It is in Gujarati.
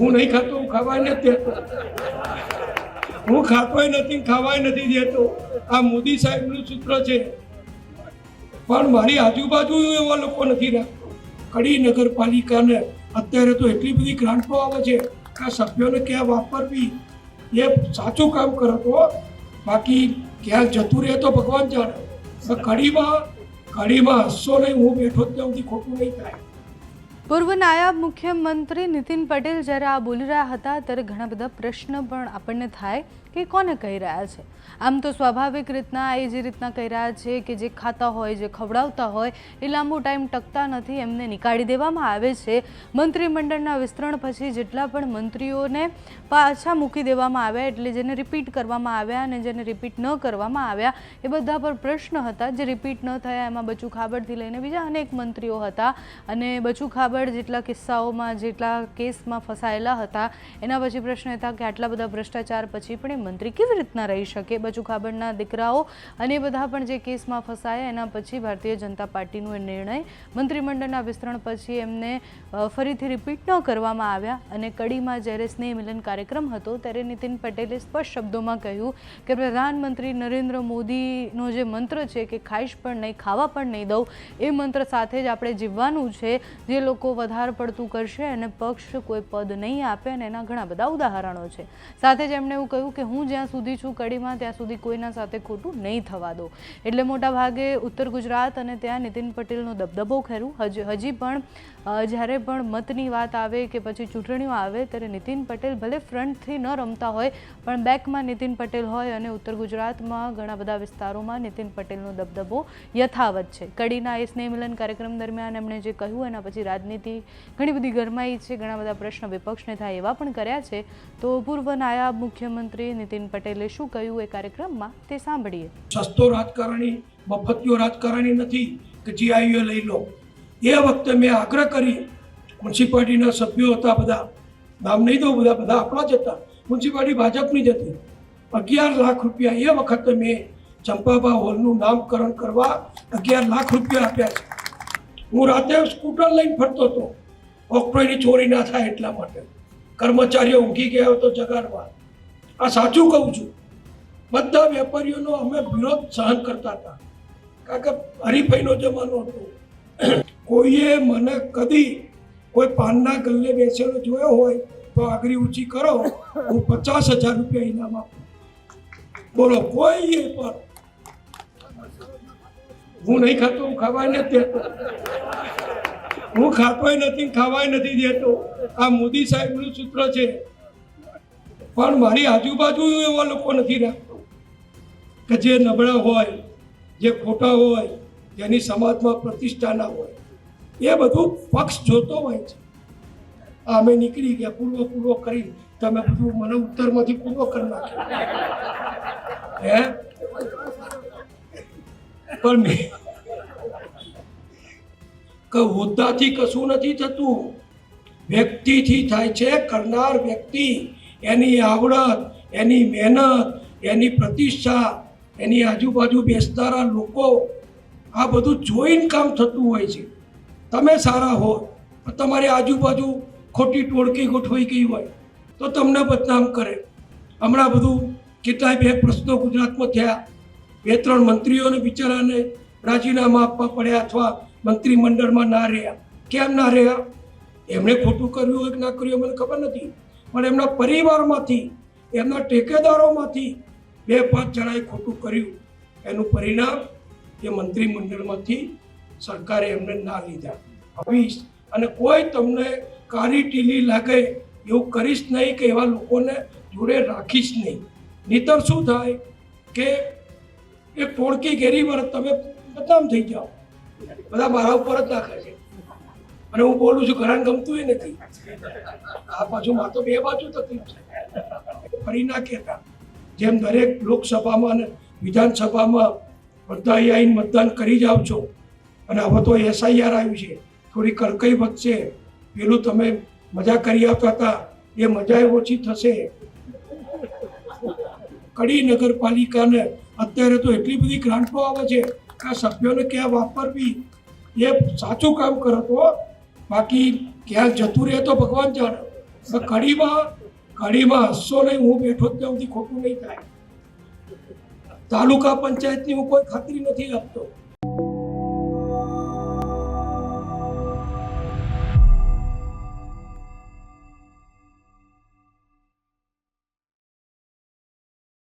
હું નહીં ખાતો, હું ખાવાય નથી દેતો. હું ખાતોય નથી, ખાવાય નથી દેતો. આ મોદી સાહેબનું સૂત્ર છે. પણ મારી આજુબાજુ એવા લોકો નથી રાખતો. કડી નગરપાલિકાને અત્યારે તો એટલી બધી ગ્રાન્ટો આવે છે કે આ સભ્યોને ક્યાં વાપરવી? એ સાચું કામ કરો તો બાકી ક્યાં જતું રહે તો ભગવાન જાણે. કડીમાં કડીમાં હસો નહીં, હું બેઠો ત્યાં સુધી ખોટું નહીં થાય. પૂર્વ નાયબ મુખ્યમંત્રી નીતિન પટેલ જ્યારે આ બોલી રહ્યા હતા, ત્યારે ઘણા બધા પ્રશ્ન પણ આપણને થાય કે કોને કહી રહ્યા છે. આમ તો સ્વાભાવિક રીતના એ જે રીતના કહી રહ્યા છે કે જે ખાતા હોય, જે ખવડાવતા હોય, એ લાંબો ટાઈમ ટકતા નથી, એમને નીકાળી દેવામાં આવે છે. મંત્રીમંડળના વિસ્તરણ પછી જેટલા પણ મંત્રીઓને પાછા મૂકી દેવામાં આવ્યા, એટલે જેને રિપીટ કરવામાં આવ્યા અને જેને રિપીટ ન કરવામાં આવ્યા, એ બધા પર પ્રશ્ન હતા. જે રિપીટ ન થયા, એમાં બચુ ખાબડથી લઈને બીજા અનેક મંત્રીઓ હતા અને બચુ ખાબડ જેટલા કિસ્સાઓમાં, જેટલા કેસમાં ફસાયેલા હતા, એના પછી પ્રશ્ન હતા કે આટલા બધા ભ્રષ્ટાચાર પછી પણ એ મંત્રી કેવી રીતના રહી શકે? બચુ ખાબડના દીકરાઓ અને બધા પણ જે કેસમાં ફસાયા, એના પછી ભારતીય જનતા પાર્ટીનો એ નિર્ણય મંત્રીમંડળના વિસ્તરણ પછી એમને ફરીથી રિપીટ ન કરવામાં આવ્યા અને કડીમાં જ્યારે સ્નેહ મિલન કાર્યક્રમ હતો, ત્યારે નીતિન પટેલે સ્પષ્ટ શબ્દોમાં કહ્યું કે પ્રધાનમંત્રી નરેન્દ્ર મોદીનો જે મંત્ર છે કે ખાઈશ પણ નહીં, ખાવા પણ નહીં દઉં એ મંત્ર સાથે જ આપણે જીવવાનું છે. જે લોકો વધારે પડતું કરશે અને પક્ષ કોઈ પદ નહીં આપે અને એના ઘણા બધા ઉદાહરણો છે. સાથે જ એમણે એવું કહ્યું કે હું જ્યાં સુધી છું કડીમાં, ત્યાં સુધી કોઈના સાથે ખોટું નહીં થવા દો. એટલે મોટા ભાગે ઉત્તર ગુજરાત અને ત્યાં નીતિન પટેલનો દબદબો ખરું. હજી હજી પણ જ્યારે પણ મતની વાત આવે કે પછી ચૂંટણીઓ આવે ત્યારે નીતિન પટેલ ભલે ફ્રન્ટથી ન રમતા હોય, પણ બેકમાં નીતિન પટેલ હોય અને ઉત્તર ગુજરાતમાં ઘણા બધા વિસ્તારોમાં નીતિન પટેલનો દબદબો યથાવત છે. કડીના એ સ્નેહમિલન કાર્યક્રમ દરમિયાન એમણે જે કહ્યું, એના પછી રાજનીતિ ઘણી બધી ગરમાઈ છે, ઘણા બધા પ્રશ્ન વિપક્ષને થાય એવા પણ કર્યા છે. તો પૂર્વ નાયબ મુખ્યમંત્રી નીતિન પટેલે શું કહ્યું એ કાર્યક્રમમાં તે સાંભળીએ. સસ્તો રાજકારણી મફતિયો રાજકારણી નથી કે જીઆઈઓ લઈ લો. એ વખતે મેં આગ્રહ કરી, મ્યુનિસિપાલિટીના સભ્યો હતા બધા, નામ નહીં દઉં બધા બધા આપણા જ હતા. મ્યુનિસિપાલિટી ભાજપની જ હતી. અગિયાર લાખ રૂપિયા એ વખતે મેં ચંપાબા હોલનું નામકરણ કરવા અગિયાર લાખ રૂપિયા આપ્યા છે. હું રાતે સ્કૂટર લઈને ફરતો હતો. ઓક્ટોની ચોરી ના થાય એટલા માટે. કર્મચારીઓ ઊંઘી ગયા હતો જગાડવા. આ સાચું કહું છું. બધા વેપારીઓનો અમે વિરોધ સહન કરતા હતા. કારણ કે હરીફાઈનો જમાનો હતો. કોઈએ મને કદી કોઈ પાનના ગલ્લે બેસેલો જોયો હોય તો આગરી ઊંચી કરો. હું પચાસ હજાર રૂપિયા ઇનામ આપું. બોલો, કોઈ પણ હું નહીં ખાતો, હું ખાવાય નથી દેતો. હું ખાતોય નથી, ખાવાય નથી દેતો. આ મોદી સાહેબનું સૂત્ર છે. પણ મારી આજુબાજુ એવા લોકો નથી રાખતો કે જે નબળા હોય, જે ખોટા હોય, જેની સમાજમાં પ્રતિષ્ઠા ના હોય. એ બધું પક્ષ જોતો હોય છે. અમે નીકળી ગયા, પૂર્વ પૂર્વ કરી. તમે બધું મને ઉત્તરમાંથી પૂર્વ કરી નાખ્યો. હે? પણ હોદ્દાથી કશું નથી થતું. વ્યક્તિથી થાય છે, કરનાર વ્યક્તિ, એની આવડત, એની મહેનત, એની પ્રતિષ્ઠા, એની આજુબાજુ બેસનારા લોકો, આ બધું જોઈને કામ થતું હોય છે. તમે સારા હો તમારી આજુબાજુ ખોટી ટોળકી ગોઠવાઈ ગઈ હોય, તો તમને બદનામ કરે. હમણાં બધું કેટલાય બે પ્રશ્નો ગુજરાતમાં થયા. બે ત્રણ મંત્રીઓને બિચારાને રાજીનામા આપવા પડ્યા અથવા મંત્રીમંડળમાં ના રહ્યા. કેમ ના રહ્યા? એમણે ખોટું કર્યું હોય કે ના કર્યું મને ખબર નથી. પણ એમના પરિવારમાંથી, એમના ટેકેદારોમાંથી બે પાંચ જણાએ ખોટું કર્યું. એનું પરિણામ એ મંત્રીમંડળમાંથી સરકારે એમને ના લીધા. આપીશ અને કોઈ તમને કારી ટીલી લાગે એવું કરીશ નહીં કે એવા લોકોને જોડે રાખીશ નહીં. નહીતર શું થાય કે એ ટોળકી ઘેરી વરસ તમે બદનામ થઈ જાઓ. બધા મારા ઉપર જ નાખે છે. અને હું બોલું છું ઘણા ગમતું નથી. આ પાછું માતો બે બાજુ તકલીફ છે. ફરી ના કહેતા. જેમ દરેક લોકસભામાં અને વિધાનસભામાં બધા અહીં આવીને મતદાન કરી જાઓ છો. અને હવે તો એસઆઈઆર આવ્યું છે. થોડી કડકઈ વધશે. પેલું તમે મજા કરી આવતા હતા. એ મજા ઓછી થશે. કડી નગરપાલિકાને અત્યારે તો એટલી બધી ગ્રાન્ટો આવે છે કે આ સભ્યોને ક્યાં વાપરવી? એ સાચું કામ કરો તો. બાકી ક્યાં જતું રહે તો ભગવાન જાણે. કડીમાં કડીમાં હસો નહીં, હું બેઠો ત્યાં સુધી ખોટું નહીં થાય. તાલુકા પંચાયતની હું કોઈ ખાતરી નથી આપતો.